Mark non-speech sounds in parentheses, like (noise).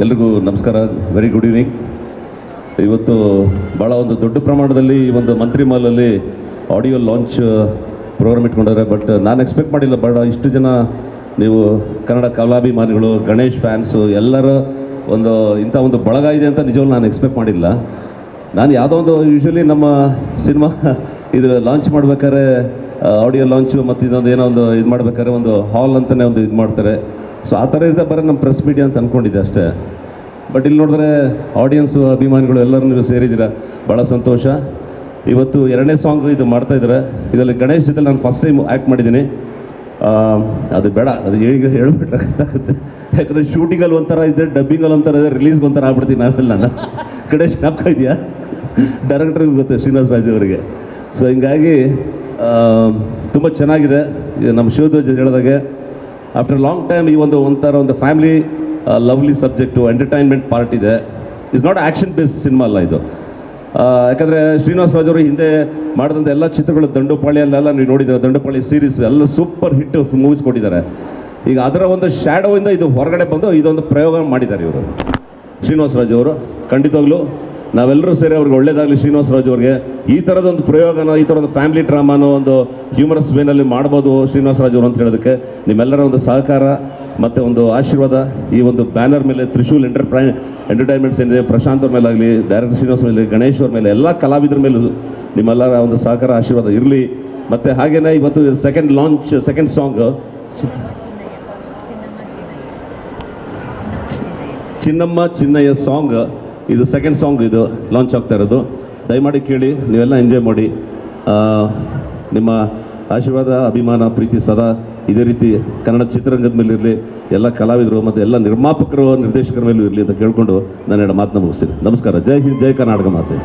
ಎಲ್ರಿಗೂ ನಮಸ್ಕಾರ. Very good evening ಇವತ್ತು ಭಾಳ ಒಂದು ದೊಡ್ಡ ಪ್ರಮಾಣದಲ್ಲಿ ಈ ಒಂದು ಮಂತ್ರಿ ಮಾಲಲ್ಲಿ ಆಡಿಯೋ ಲಾಂಚ್ ಪ್ರೋಗ್ರಾಮ್ ಇಟ್ಕೊಂಡಿದ್ದಾರೆ. ಬಟ್ ನಾನು ಎಕ್ಸ್ಪೆಕ್ಟ್ ಮಾಡಿಲ್ಲ. ಬಡ ಇಷ್ಟು ಜನ ನೀವು ಕನ್ನಡ ಕಲಾಭಿಮಾನಿಗಳು, ಗಣೇಶ್ ಫ್ಯಾನ್ಸು ಎಲ್ಲರ ಒಂದು ಇಂಥ ಒಂದು ಬಳಗ ಇದೆ ಅಂತ ನಿಜವಾಗ್ಲೂ ನಾನು ಎಕ್ಸ್ಪೆಕ್ಟ್ ಮಾಡಿಲ್ಲ. ನಾನು ಯಾವುದೋ ಒಂದು ಯೂಶ್ವಲಿ ನಮ್ಮ ಸಿನಿಮಾ (laughs) ಇದು ಲಾಂಚ್ ಮಾಡ್ಬೇಕಾದ್ರೆ ಆಡಿಯೋ ಲಾಂಚು ಮತ್ತು ಇದೊಂದು ಏನೋ ಒಂದು ಇದು ಮಾಡ್ಬೇಕಾದ್ರೆ ಒಂದು ಹಾಲ್ ಅಂತಲೇ ಒಂದು ಇದು ಮಾಡ್ತಾರೆ. ಸೊ ಆ ಥರ ಇದ್ದ ಬರೀ ನಮ್ಮ ಪ್ರೆಸ್ ಮೀಡಿಯಾ ಅಂತ ಅಂದ್ಕೊಂಡಿದ್ದೆ ಅಷ್ಟೇ. ಬಟ್ ಇಲ್ಲಿ ನೋಡಿದ್ರೆ ಆಡಿಯನ್ಸು ಅಭಿಮಾನಿಗಳು ಎಲ್ಲರೂ ನೀವು ಸೇರಿದ್ದೀರಾ? ಭಾಳ ಸಂತೋಷ. ಇವತ್ತು ಎರಡನೇ ಸಾಂಗ್ ಇದು ಮಾಡ್ತಾ ಇದ್ದಾರೆ. ಇದರಲ್ಲಿ ಗಣೇಶ್ ಜೊತೆ ನಾನು ಫಸ್ಟ್ ಟೈಮ್ ಆ್ಯಕ್ಟ್ ಮಾಡಿದ್ದೀನಿ. ಅದು ಬೇಡ, ಅದು ಈಗ ಹೇಳ್ಬಿಟ್ರೆ ಕಷ್ಟ ಆಗುತ್ತೆ. ಯಾಕಂದರೆ ಶೂಟಿಂಗಲ್ಲಿ ಒಂಥರ ಇದೆ ಡಬ್ಬಿಂಗಲ್ಲಿ ಒಂಥರ ಇದೆ ರಿಲೀಸ್ಗೆ ಒಂಥರ ಆಗ್ಬಿಡ್ತೀನಿ ನಾವೆಲ್ಲ. ನಾನು ಗಣೇಶ್ ಜ್ಞಾಪಕ ಇದೆಯಾ? ಡೈರೆಕ್ಟ್ರಿಗೆ ಗೊತ್ತು, ಶ್ರೀನಿವಾಸ್ ರಾಜ್ ಅವರಿಗೆ. ಸೊ ಹಿಂಗಾಗಿ ತುಂಬ ಚೆನ್ನಾಗಿದೆ. ನಮ್ಮ ಶಿವಧ್ವಜ ಹೇಳಿದಾಗೆ ಆಫ್ಟರ್ ಲಾಂಗ್ ಟೈಮ್ ಈ ಒಂದು ಒಂಥರ ಒಂದು family lovely subject entertainment part ಇದೆ. Is not action based cinema ಅಲ್ಲ ಇದು. ಯಾಕಂದರೆ ಶ್ರೀನಿವಾಸ ಅವರು ಹಿಂದೆ ಮಾಡಿದಂಥ ಎಲ್ಲ ಚಿತ್ರಗಳು ದಂಡುಪಾಳಿಯಲ್ಲೆಲ್ಲ ನೀವು ನೋಡಿದ್ದಾರೆ ದಂಡುಪಾಳಿ ಸೀರೀಸ್ ಎಲ್ಲ ಸೂಪರ್ ಹಿಟ್ ಮೂವೀಸ್ ಕೊಟ್ಟಿದ್ದಾರೆ. ಈಗ ಅದರ ಒಂದು ಶ್ಯಾಡೋಯಿಂದ ಇಂದ ಇದು ಹೊರಗಡೆ ಬಂದು ಇದೊಂದು ಪ್ರಯೋಗ ಮಾಡಿದ್ದಾರೆ ಇವರು. ಶ್ರೀನಿವಾಸ ರಾಜ್ ಅವರು, ಖಂಡಿತವಾಗ್ಲೂ ನಾವೆಲ್ಲರೂ ಸೇರಿ ಅವ್ರಿಗೆ ಒಳ್ಳೇದಾಗಲಿ ಶ್ರೀನಿವಾಸ ರಾಜು ಅವ್ರಿಗೆ. ಈ ಥರದ ಒಂದು ಪ್ರಯೋಗನ, ಈ ಥರ ಒಂದು ಫ್ಯಾಮಿಲಿ ಡ್ರಾಮಾನೋ ಒಂದು ಹ್ಯೂಮರಸ್ ವೇನಲ್ಲಿ ಮಾಡ್ಬೋದು ಶ್ರೀನಿವಾಸ ರಾಜು ಅವರು ಅಂತ ಹೇಳೋದಕ್ಕೆ ನಿಮ್ಮೆಲ್ಲರ ಒಂದು ಸಹಕಾರ ಮತ್ತು ಒಂದು ಆಶೀರ್ವಾದ, ಈ ಒಂದು ಬ್ಯಾನರ್ ಮೇಲೆ ತ್ರಿಶೂಲ್ ಎಂಟರ್ಪ್ರೈ ಎಂಟರ್ಟೈನ್ಮೆಂಟ್ಸ್ ಏನಿದೆ, ಪ್ರಶಾಂತ್ ಅವ್ರ ಮೇಲೆ ಆಗಲಿ ಡೈರೆಕ್ಟರ್ ಶ್ರೀನಿವಾಸ್ ಮೇಲೆ ಗಣೇಶ್ ಅವ್ರ ಮೇಲೆ, ಎಲ್ಲ ಕಲಾವಿದರ ಮೇಲೂ ನಿಮ್ಮೆಲ್ಲರ ಒಂದು ಸಹಕಾರ, ಆಶೀರ್ವಾದ ಇರಲಿ. ಮತ್ತು ಹಾಗೇನೇ ಇವತ್ತು second launch second song Chinnamma Chinnayya song ಇದು ಸೆಕೆಂಡ್ ಸಾಂಗ್ ಇದು ಲಾಂಚ್ ಆಗ್ತಾ ಇರೋದು. ದಯಮಾಡಿ ಕೇಳಿ, ನೀವೆಲ್ಲ ಎಂಜಾಯ್ ಮಾಡಿ. ನಿಮ್ಮ ಆಶೀರ್ವಾದ, ಅಭಿಮಾನ, ಪ್ರೀತಿ ಸದಾ ಇದೇ ರೀತಿ ಕನ್ನಡ ಚಿತ್ರರಂಗದ ಮೇಲೆ ಇರಲಿ, ಎಲ್ಲ ಕಲಾವಿದರು ಮತ್ತು ಎಲ್ಲ ನಿರ್ಮಾಪಕರು, ನಿರ್ದೇಶಕರ ಮೇಲೂ ಇರಲಿ ಅಂತ ಕೇಳಿಕೊಂಡು ನಾನು ಎರಡು ಮಾತನ್ನ ಮುಗಿಸ್ತೀನಿ. ನಮಸ್ಕಾರ. ಜೈ ಹಿಂದ್, ಜೈ ಕರ್ನಾಟಕ ಮಾತೆ.